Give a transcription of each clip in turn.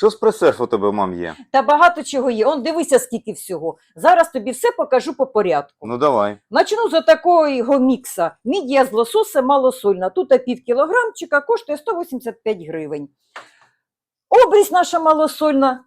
Що з пресерв у тебе, мам, є? Та багато чого є. Он дивися, скільки всього. Зараз тобі все покажу по порядку. Ну давай. Начну з такого мікса. Мідія з лосося малосольна. Тут пів кілограмчика коштує 185 гривень. Обрізь наша малосольна.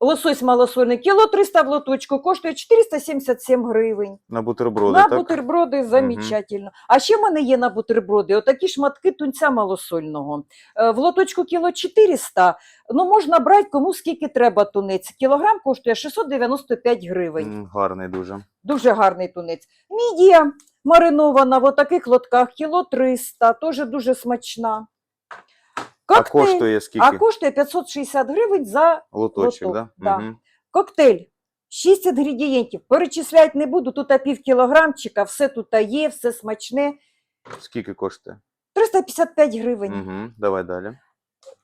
Лосось малосольний. Кіло 300 в лоточку коштує 477 гривень. На бутерброди, на так? бутерброди замечательно. А ще в мене є на бутерброди отакі шматки тунця малосольного. Е, В лоточку кіло 400, ну можна брати кому скільки треба тунець. Кілограм коштує 695 гривень. М, Гарний дуже. Дуже гарний тунець. Мідія маринована в отаких лотках, кіло 300, теж дуже смачна. А коштує скільки? а коштує 560 гривень за Лоточок, лоток, да? да. Мгм. коктейль. 6 інгредієнтів. Перечисляти не буду, тут пів кілограмчика, все тут є, все смачне. Скільки коштує? 355 гривень. Угу. Давай далі.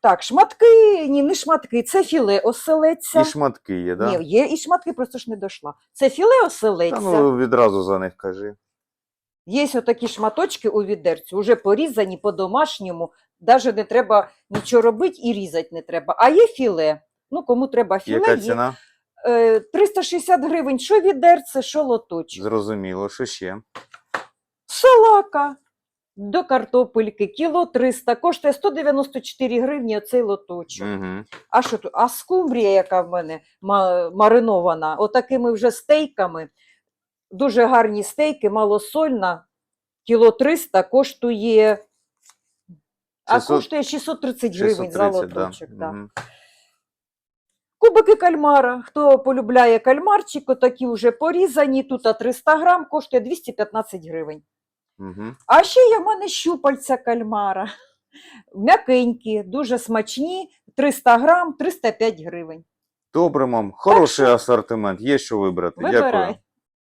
Так, шматки, ні, не шматки, це філе оселеця. І шматки є, да? Ні, є і шматки, просто ж не дошла. Це філе оселеця. Та ну відразу за них кажи. Є отакі шматочки у відерцю, вже порізані по-домашньому, навіть не треба нічого робити і різати не треба. А є філе. Ну, кому треба філе, Яка є. ціна? Е, 360 гривень, що відерце, що лоточок. Зрозуміло, що ще? Салака до картопельки, кіло 300, коштує 194 гривні оцей лоточок. Угу. А що тут? А скумбрія, яка в мене ма- маринована, отакими вже стейками. Дуже гарні стейки, малосольна, кіло 300 коштує. А 600 коштує 630 гривень за 630, да. лоточок. Да. Мгм. Кубики кальмара. Хто полюбляє кальмарчик, отакі вже порізані. Тут 300 грам коштує 215 гривень. Мгм. А ще є в мене щупальця кальмара. М'якенькі, дуже смачні, 300 грам, 305 гривень. Добре, мам. Хороший асортимент, є що вибрати. Вибирай. Дякую.